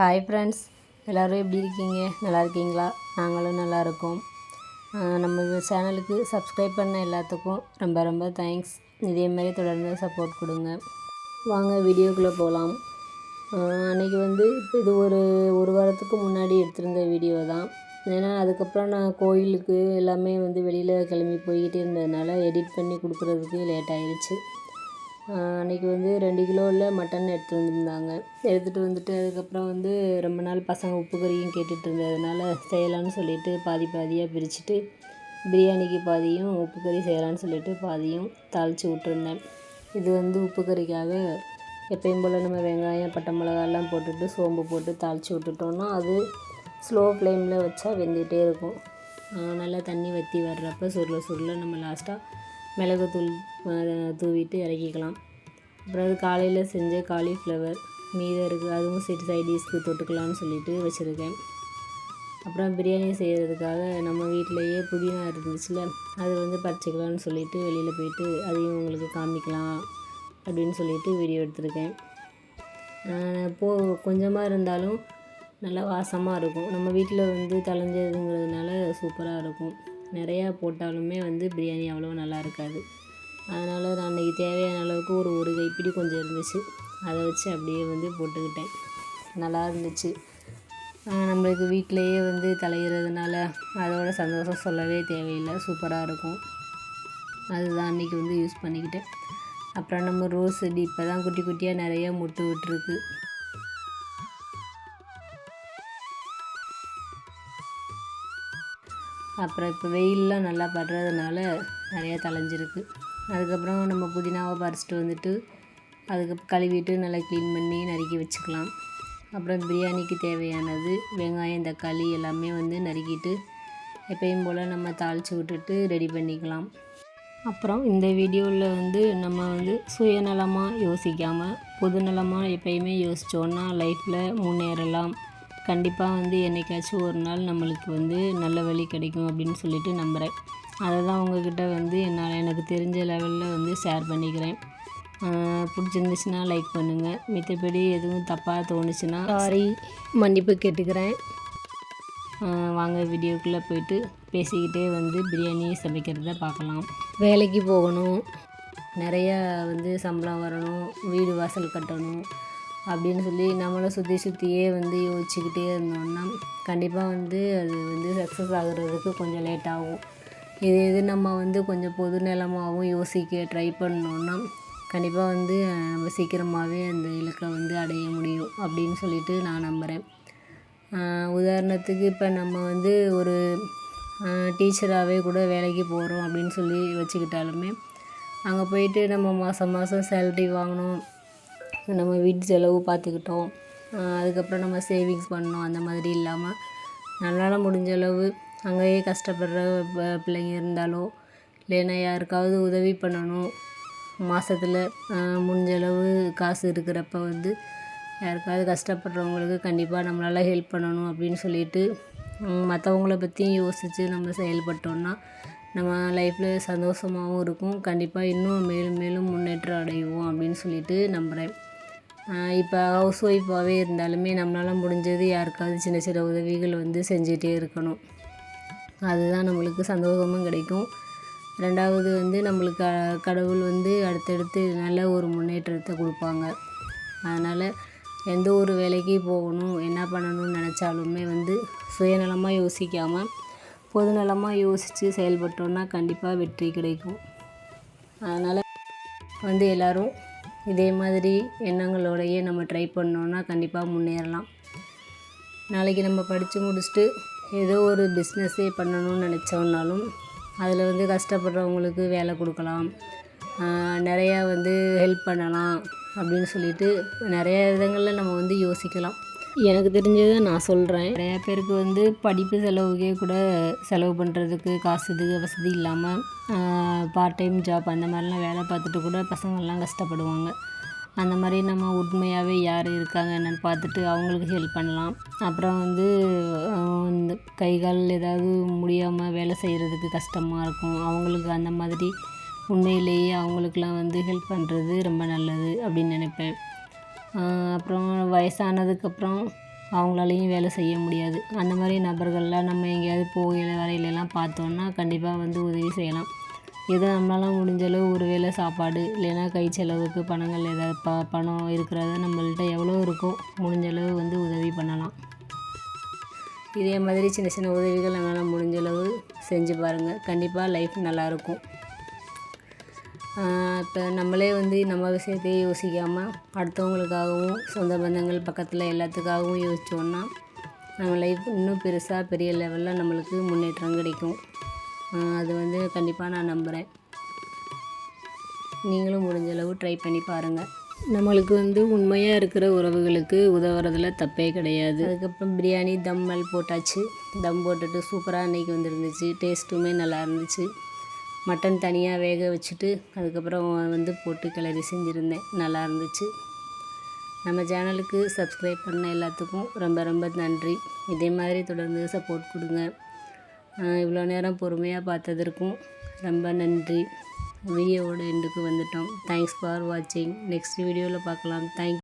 Hi friends எல்லோரும் எப்படி இருக்கீங்க? நல்லா இருக்கீங்களா? நாங்களும் நல்லா இருக்கோம். நம்ம சேனலுக்கு சப்ஸ்கிரைப் பண்ண எல்லாத்துக்கும் ரொம்ப ரொம்ப தேங்க்ஸ் இதே மாதிரி தொடர்ந்து சப்போர்ட் கொடுங்க. வாங்க வீடியோக்குள்ளே போகலாம் அன்றைக்கி வந்து இது ஒரு ஒரு வாரத்துக்கு முன்னாடி எடுத்திருந்த வீடியோ தான். ஏன்னா அதுக்கப்புறம் நான் கோயிலுக்கு எல்லாமே வந்து வெளியில் கிளம்பி போய்கிட்டே இருந்ததுனால எடிட் பண்ணி கொடுக்குறதுக்கு லேட் ஆயிடுச்சு அன்றைக்கி வந்து ரெண்டு கிலோவில் மட்டன் எடுத்துகிட்டு வந்திருந்தாங்க. எடுத்துகிட்டு வந்துட்டு அதுக்கப்புறம் வந்து ரொம்ப நாள் பசங்க உப்பு கறியும் கேட்டுகிட்டு இருந்ததுனால செய்யலான்னு சொல்லிட்டு பாதி பாதியாக பிரிச்சுட்டு பிரியாணிக்கு பாதியும் உப்பு கறி செய்யலான்னு சொல்லிட்டு பாதியும் தாளித்து விட்டுருந்தேன். இது வந்து உப்பு கறிக்காக எப்பயும் போல் நம்ம வெங்காயம் பட்டை மிளகாலாம் போட்டுட்டு சோம்பு போட்டு தாளித்து விட்டுட்டோம்னா அது ஸ்லோ ஃப்ளேமில் வச்சா வெந்துகிட்டே இருக்கும். நல்லா தண்ணி வற்றி வர்றப்ப சுருள சுருள நம்ம லாஸ்ட்டாக மிளகுத்தூள் தூவிட்டு இறக்கிக்கலாம். அப்புறம் அது காலையில் செஞ்ச காலிஃப்ளவர் மீதம் இருக்குது அதுவும் சரி சைடிஷ்க்கு தொட்டுக்கலாம்னு சொல்லிட்டு வச்சுருக்கேன். அப்புறம் பிரியாணி செய்கிறதுக்காக நம்ம வீட்டிலையே புதினா இருந்துச்சுல அது வந்து பறிச்சிக்கலாம்னு சொல்லிட்டு வெளியில் போயிட்டு அதையும் உங்களுக்கு காமிக்கலாம் அப்படின்னு சொல்லிட்டு வீடியோ எடுத்திருக்கேன். போ கொஞ்சமாக இருந்தாலும் நல்லா வாசமாக இருக்கும். நம்ம வீட்டில் வந்து தலைஞ்சதுங்கிறதுனால சூப்பராக இருக்கும். நிறையா போட்டாலுமே வந்து பிரியாணி அவ்வளோ நல்லா இருக்காது. அதனால் நான் அன்றைக்கி தேவையான அளவுக்கு ஒரு ஒரு கைப்பிடி கொஞ்சம் இருந்துச்சு. அதை வச்சு அப்படியே வந்து போட்டுக்கிட்டேன். நல்லா இருந்துச்சு. நம்மளுக்கு வீட்டிலையே வந்து தலையிறதுனால அதோட சந்தோஷம் சொல்லவே தேவையில்லை. சூப்பராக இருக்கும். அதுதான் அன்றைக்கி வந்து யூஸ் பண்ணிக்கிட்டேன். அப்புறம் நம்ம ரோஸ் செடி இப்போ தான் குட்டி குட்டியாக நிறைய முட்டு விட்டுருக்கு. அப்புறம் இப்போ வெயிலெலாம் நல்லா படுறதுனால நிறையா தலைஞ்சிருக்கு அதுக்கப்புறம் நம்ம புதினாவை பறிச்சிட்டு வந்துட்டு அதுக்கு கழுவிட்டு நல்லா க்ளீன் பண்ணி நறுக்கி வச்சுக்கலாம். அப்புறம் பிரியாணிக்கு தேவையானது வெங்காயம் தக்காளி எல்லாமே வந்து நறுக்கிட்டு எப்பயும் போல் நம்ம தாளித்து விட்டுட்டு ரெடி பண்ணிக்கலாம். அப்புறம் இந்த வீடியோவில் வந்து நம்ம வந்து சுயநலமாக யோசிக்காமல் பொதுநலமாக எப்பயுமே யோசித்தோன்னா லைஃப்பில் முன்னேறலாம். கண்டிப்பாக வந்து என்னைக்காச்சும் ஒரு நாள் நம்மளுக்கு வந்து நல்ல வழி கிடைக்கும் அப்படின்னு சொல்லிட்டு நம்புகிறேன் அதை தான் உங்ககிட்ட வந்து என்னால் எனக்கு தெரிஞ்ச லெவலில் வந்து ஷேர் பண்ணிக்கிறேன். பிடிச்சிருந்துச்சுன்னா லைக் பண்ணுங்கள் மித்தபடி எதுவும் தப்பாக தோணுச்சுன்னா சாரி மன்னிப்பு கேட்டுக்கிறேன். வாங்க வீடியோக்குள்ளே போயிட்டு பேசிக்கிட்டே வந்து பிரியாணி சமைக்கிறத பார்க்கலாம். வேலைக்கு போகணும். நிறையா வந்து சம்பளம் வரணும். வீடு வாசல் கட்டணும் அப்படின்னு சொல்லி நம்மளை சுற்றி சுற்றியே வந்து யோசிச்சுக்கிட்டே இருந்தோம்னா கண்டிப்பாக வந்து அது வந்து சக்ஸஸ் ஆகுறதுக்கு கொஞ்சம் லேட் ஆகும். இது இது நம்ம வந்து கொஞ்சம் பொது நிலமாகவும் யோசிக்க ட்ரை பண்ணோன்னா கண்டிப்பாக வந்து நம்ம சீக்கிரமாகவே அந்த இலக்கை வந்து அடைய முடியும் அப்படின்னு சொல்லிட்டு நான் நம்புகிறேன் உதாரணத்துக்கு இப்போ நம்ம வந்து ஒரு டீச்சராகவே கூட வேலைக்கு போகிறோம் அப்படின்னு சொல்லி வச்சுக்கிட்டாலுமே அங்கே போயிட்டு நம்ம மாதம் மாதம் சேலரி வாங்கினோம் நம்ம வீட்டு செலவு பார்த்துக்கிட்டோம் அதுக்கப்புறம் நம்ம சேவிங்ஸ் பண்ணோம் அந்த மாதிரி இல்லாமல் நம்மளால் முடிஞ்ச அளவு அங்கேயே கஷ்டப்படுற ப- பிள்ளைங்க இருந்தாலோ இல்லைன்னா யாருக்காவது உதவி பண்ணணும். மாதத்துல முடிஞ்சளவு காசு இருக்கிறப்ப வந்து யாருக்காவது கஷ்டப்படுறவங்களுக்கு கண்டிப்பாக நம்மளால் ஹெல்ப் பண்ணணும் அப்படின்னு சொல்லிட்டு மற்றவங்கள பற்றியும் யோசித்து நம்ம செயல்பட்டோம்னா நம்ம லைஃப்பில் சந்தோஷமாகவும் இருக்கும். கண்டிப்பாக இன்னும் மேலும் மேலும் முன்னேற்றம் அடைவோம் அப்படின்னு சொல்லிட்டு நம்புகிறேன் இப்போ ஹவுஸ் ஒய்ஃபாகவே இருந்தாலுமே நம்மளால் முடிஞ்சது யாருக்காவது சின்ன சின்ன உதவிகள் வந்து செஞ்சிகிட்டே இருக்கணும். அதுதான் நம்மளுக்கு சந்தோஷமும் கிடைக்கும். ரெண்டாவது வந்து நம்மளுக்கு கடவுள் வந்து அடுத்தடுத்து நல்ல ஒரு முன்னேற்றத்தை கொடுப்பாங்க. அதனால் எந்த ஒரு வேலைக்கு போகணும் என்ன பண்ணணும்னு நினச்சாலுமே வந்து சுயநலமாக யோசிக்காமல் பொதுநலமாக யோசித்து செயல்பட்டோன்னா கண்டிப்பாக வெற்றி கிடைக்கும். அதனால் வந்து எல்லோரும் இதே மாதிரி எண்ணங்களோடையே நம்ம ட்ரை பண்ணோன்னா கண்டிப்பாக முன்னேறலாம். நாளைக்கு நம்ம படித்து முடிச்சுட்டு ஏதோ ஒரு பிஸ்னஸே பண்ணணும்னு நினச்சோன்னாலும் அதில் வந்து கஷ்டப்படுறவங்களுக்கு வேலை கொடுக்கலாம். நிறையா வந்து ஹெல்ப் பண்ணலாம் அப்படின்னு சொல்லிட்டு நிறைய விதங்களில் நம்ம வந்து யோசிக்கலாம். எனக்கு தெரிஞ்சதை நான் சொல்கிறேன் நிறையா பேருக்கு வந்து படிப்பு செலவுக்கே கூட செலவு பண்ணுறதுக்கு காசு இது வசதி இல்லாமல் பார்ட் டைம் ஜாப் அந்த மாதிரிலாம் வேலை பார்த்துட்டு கூட பசங்கள்லாம் கஷ்டப்படுவாங்க. அந்த மாதிரி நம்ம உண்மையாகவே யார் இருக்காங்க என்னென்னு பார்த்துட்டு அவங்களுக்கு ஹெல்ப் பண்ணலாம். அப்புறம் வந்து இந்த கை கால் ஏதாவது முடியாமல் வேலை செய்கிறதுக்கு கஷ்டமாக இருக்கும். அவங்களுக்கு அந்த மாதிரி உண்மையிலேயே அவங்களுக்குலாம் வந்து ஹெல்ப் பண்ணுறது ரொம்ப நல்லது அப்படின்னு நினைப்பேன். அப்புறம் வயசானதுக்கப்புறம் அவங்களாலையும் வேலை செய்ய முடியாது. அந்த மாதிரி நபர்கள்லாம் நம்ம எங்கேயாவது போகையில் வரையிலலாம் பார்த்தோன்னா கண்டிப்பாக வந்து உதவி செய்யலாம். எது நம்மளால் முடிஞ்ச அளவு ஒரு வேளை சாப்பாடு இல்லைன்னா கை செலவுக்கு பணங்கள் ஏதாவது ப பணம் இருக்கிறத நம்மள்ட்ட எவ்வளோ இருக்கோ முடிஞ்ச அளவு வந்து உதவி பண்ணலாம். இதே மாதிரி சின்ன சின்ன உதவிகள் நம்மளால் முடிஞ்ச அளவு செஞ்சு பாருங்கள் கண்டிப்பாக லைஃப் நல்லாயிருக்கும் இப்போ நம்மளே வந்து நம்ம விஷயத்தையே யோசிக்காமல் அடுத்தவங்களுக்காகவும் சொந்த பந்தங்கள் பக்கத்தில் எல்லாத்துக்காகவும் யோசித்தோன்னா நம்ம லைஃப் இன்னும் பெருசாக பெரிய லெவலில் நம்மளுக்கு முன்னேற்றம் கிடைக்கும். அது வந்து கண்டிப்பாக நான் நம்புகிறேன் நீங்களும் முடிஞ்ச அளவு ட்ரை பண்ணி பாருங்கள் நம்மளுக்கு வந்து உண்மையாக இருக்கிற உறவுகளுக்கு உதவுறதுல தப்பே கிடையாது. அதுக்கப்புறம் பிரியாணி தம்மல் போட்டாச்சு. தம் போட்டுட்டு சூப்பராக அன்றைக்கி வந்துருந்துச்சு. டேஸ்ட்டுமே நல்லா இருந்துச்சு. மட்டன் தனியாக வேக வச்சுட்டு அதுக்கப்புறம் வந்து போட்டு கிளறி செஞ்சுருந்தேன். நல்லா இருந்துச்சு. நம்ம சேனலுக்கு சப்ஸ்கிரைப் பண்ண எல்லாத்துக்கும் ரொம்ப ரொம்ப நன்றி. இதே மாதிரி தொடர்ந்து சப்போர்ட் கொடுங்க. இவ்வளோ நேரம் பொறுமையாக பார்த்ததற்கும் ரொம்ப நன்றி. வீடியோவோட எண்டுக்கு வந்துட்டோம். தேங்க்ஸ் ஃபார் வாட்சிங் நெக்ஸ்ட் வீடியோவில் பார்க்கலாம். தேங்க்